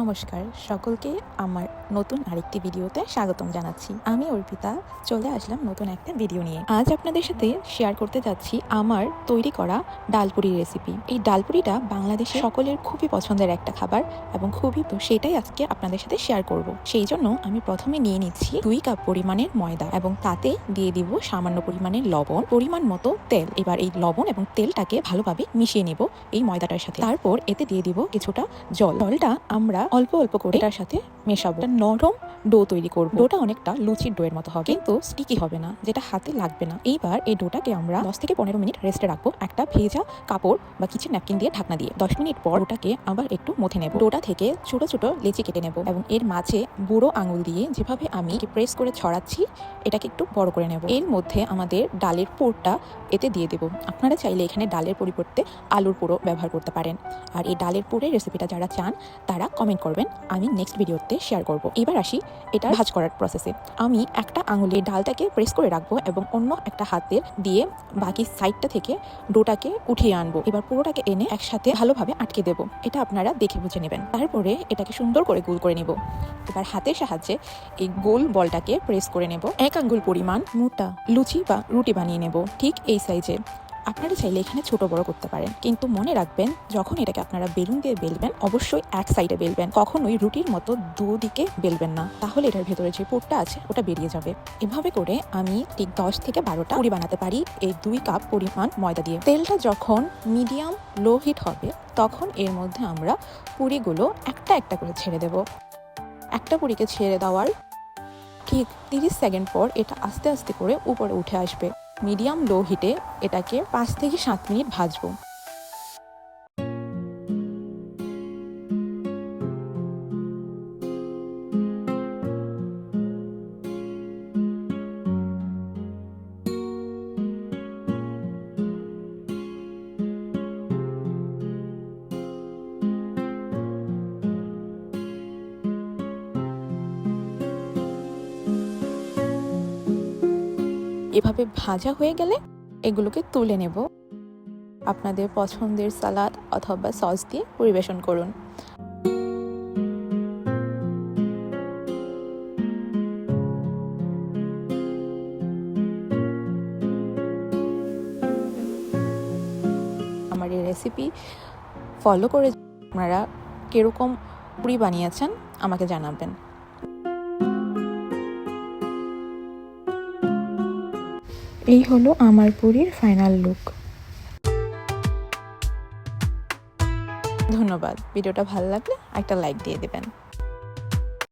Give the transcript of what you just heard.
নমস্কার, সকলকে আমার নতুন আরেকটি ভিডিওতে স্বাগতম জানাচ্ছি। আমি অর্পিতা, চলে আসলাম নতুন একটা ভিডিও নিয়ে। আজ আপনাদের সাথে শেয়ার করতে যাচ্ছি আমার তৈরি করা ডালপুরি রেসিপি এই ডালপুরিটা বাংলাদেশের সকলের খুবই পছন্দের একটা খাবার এবং খুবই তো সেটাই আজকে আপনাদের সাথে শেয়ার করব। সেই জন্য আমি প্রথমে নিয়ে নিচ্ছি দুই কাপ পরিমাণের ময়দা এবং তাতে দিয়ে দিব সামান্য পরিমাণের লবণ, পরিমাণ মতো তেল। এবার এই লবণ এবং তেলটাকে ভালোভাবে মিশিয়ে নেব এই ময়দাটার সাথে। তারপর এতে দিয়ে দিব কিছুটা জল। জলটা আমরা অল্প অল্প করে এটার সাথে মেশাবো। নরম ডো তৈরি করব। ডোটা অনেকটা লুচির ডোয়ের মতো হবে, কিন্তু স্টিকি হবে না, যেটা হাতে লাগবে না। এইবার এই ডোটাকে আমরা দশ থেকে পনেরো মিনিট রেস্টে রাখব। একটা ভেজা কাপড় বা কিচেন ন্যাপকিন দিয়ে ঢাকনা দিয়ে। দশ মিনিট পর ওটাকে আবার একটু মথে নেব। ডোটা থেকে ছোট ছোট লেচি কেটে নেব এবং এর মাঝে বুড়ো আঙুল দিয়ে যেভাবে আমি প্রেস করে ছড়াচ্ছি, এটাকে একটু বড় করে নেব। এর মধ্যে আমাদের ডালের পুরটা এতে দিয়ে দেব। আপনারা চাইলে এখানে ডালের পরিবর্তে আলুর পুরো ব্যবহার করতে পারেন। আর এই ডালের পুরের রেসিপিটা যারা চান, তারা কমেন্ট করবেন। আমি নেক্সট ভিডিওতে শেয়ার করব। এবার আসি এটা ভাজ করার প্রসেসে আমি একটা আঙুলে ডালটাকে প্রেস করে রাখব এবং অন্য একটা হাতের দিয়ে বাকি সাইডটা থেকে ডোটাকে উঠিয়ে আনব। এবার পুরোটাকে এনে একসাথে ভালোভাবে আটকে দেবো। এটা আপনারা দেখে বুঝে নেবেন। তারপরে এটাকে সুন্দর করে গোল করে নেব। এবার হাতের সাহায্যে এই গোল বলটাকে প্রেস করে নেব। এক আঙ্গুল পরিমাণ মোটা লুচি বা রুটি বানিয়ে নেব। ঠিক এই সাইজে আপনারা চাইলে এখানে ছোট বড় করতে পারেন। কিন্তু মনে রাখবেন, যখন এটাকে আপনারা বেলুন দিয়ে বেলবেন, অবশ্যই এক সাইডে বেলবেন। কখনোই রুটির মতো দুদিকে বেলবেন না। তাহলে এটার ভেতরে যে পুরটা আছে, ওটা বেরিয়ে যাবে। এভাবে করে আমি ঠিক দশ থেকে বারোটা পুরি বানাতে পারি এই দুই কাপ পরিমাণ ময়দা দিয়ে। তেলটা যখন মিডিয়াম লো হিট হবে, তখন এর মধ্যে আমরা পুরিগুলো একটা একটা করে ছেড়ে দেব। একটা পুরিকে ছেড়ে দেওয়ার ঠিক তিরিশ সেকেন্ড পর এটা আস্তে আস্তে করে উপরে উঠে আসবে। মিডিয়াম লো হিটে এটাকে পাঁচ থেকে সাত মিনিট ভাজবো। এভাবে ভাজা হয়ে গেলে এগুলোকে তুলে নেব। আপনাদের পছন্দের সালাদ অথবা সস দিয়ে পরিবেশন করুন। আমার এই রেসিপি ফলো করে আপনারা কীরকম পুরি বানিয়েছেন আমাকে জানাবেন। এই হলো আমার পুরীর ফাইনাল লুক ধন্যবাদ। ভিডিওটা ভালো লাগলে একটা লাইক দিয়ে দেবেন।